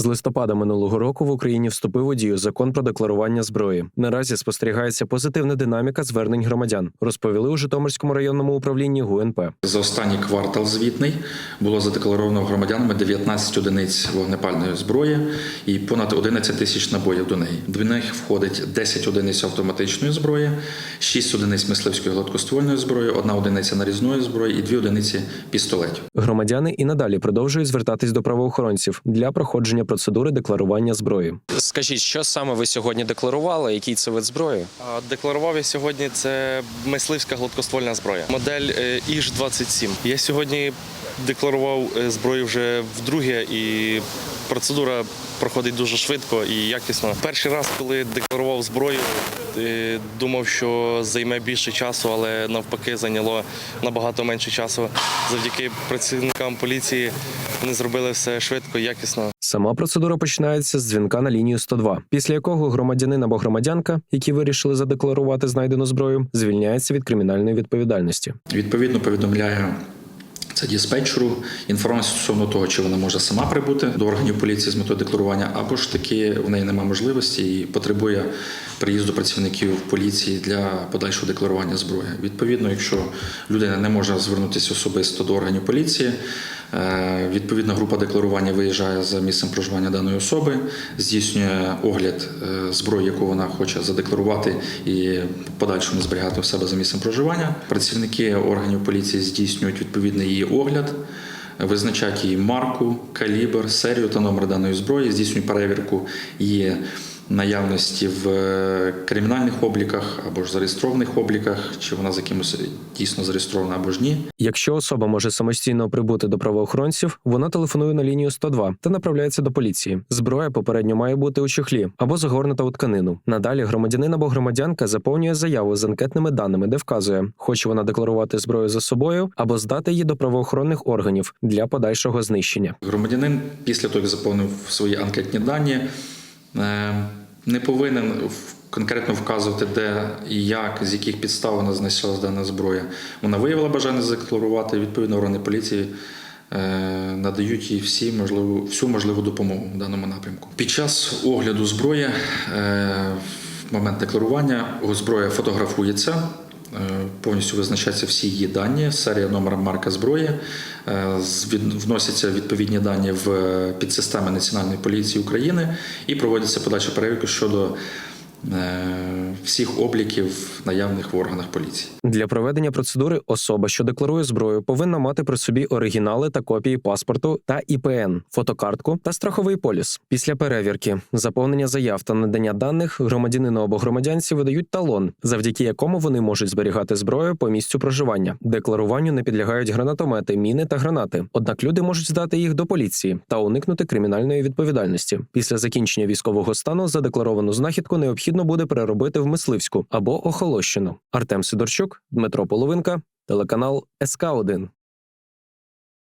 З листопада минулого року в Україні вступив у дію закон про декларування зброї. Наразі спостерігається позитивна динаміка звернень громадян. Розповіли у Житомирському районному управлінні ГУНП. За останній квартал звітний було задекларовано громадянами 19 одиниць вогнепальної зброї і понад 11 тисяч набоїв до неї. До них входить 10 одиниць автоматичної зброї, 6 одиниць мисливської гладкоствольної зброї, одна одиниця нарізної зброї і 2 одиниці пістолетів. Громадяни і надалі продовжують звертатись до правоохоронців для проходження процедури декларування зброї. Скажіть, що саме ви сьогодні декларували? Який це вид зброї? Декларував я сьогодні це мисливська гладкоствольна зброя. Модель е, Іж-27. Я сьогодні декларував е, зброю вже вдруге, і процедура проходить дуже швидко і якісно. Перший раз, коли декларував зброю, е, думав, що займе більше часу, але навпаки зайняло набагато менше часу. Завдяки працівникам поліції вони зробили все швидко і якісно. Сама процедура починається з дзвінка на лінію 102, після якого громадянин або громадянка, які вирішили задекларувати знайдену зброю, звільняється від кримінальної відповідальності. Відповідно, повідомляє це диспетчеру інформацію стосовно того, чи вона може сама прибути до органів поліції з метою декларування, або ж таки в неї немає можливості і потребує приїзду працівників поліції для подальшого декларування зброї. Відповідно, якщо людина не може звернутися особисто до органів поліції, е, відповідна група декларування виїжджає за місцем проживання даної особи, здійснює огляд е, зброї, яку вона хоче задекларувати і подальшому зберігати у себе за місцем проживання. Працівники органів поліції здійснюють відповідний її огляд. Визначають її марку, калібр, серію та номер даної зброї, здійснюють перевірку її наявності в е, кримінальних обліках або ж зареєстрованих обліках, чи вона з якимось дійсно зареєстрована або ж ні. Якщо особа може самостійно прибути до правоохоронців, вона телефонує на лінію 102 та направляється до поліції. Зброя попередньо має бути у чохлі або загорнута у тканину. Надалі громадянин або громадянка заповнює заяву з анкетними даними, де вказує, хоче вона декларувати зброю за собою або здати її до правоохоронних органів для подальшого знищення. Громадянин після того, як заповнив свої анкетні дані, е, не повинен конкретно вказувати, де і як, з яких підстав вона знайшлася дана зброя. Вона виявила бажання задекларувати, відповідно, органи поліції. е, Надають їй всі можливу, всю можливу допомогу в даному напрямку. Під час огляду зброї, е, в момент декларування, зброя фотографується, Повністю визначаються всі її дані, серія номер марка зброї, Е, вносяться відповідні дані в е, підсистеми Національної поліції України і проводяться подальша перевірки щодо е, всіх обліків наявних в органах поліції. Для проведення процедури особа, що декларує зброю, повинна мати при собі оригінали та копії паспорту та ІПН, фотокартку та страховий поліс. Після перевірки, заповнення заяв та надання даних громадянину або громадянці видають талон, завдяки якому вони можуть зберігати зброю по місцю проживання. Декларуванню не підлягають гранатомети, міни та гранати. Однак люди можуть здати їх до поліції та уникнути кримінальної відповідальності. Після закінчення військового стану задекларовану знахідку необхідно буде переробити в мисливську або охолощену. Артем Сидорчук, Дмитро Половинка, телеканал СК 1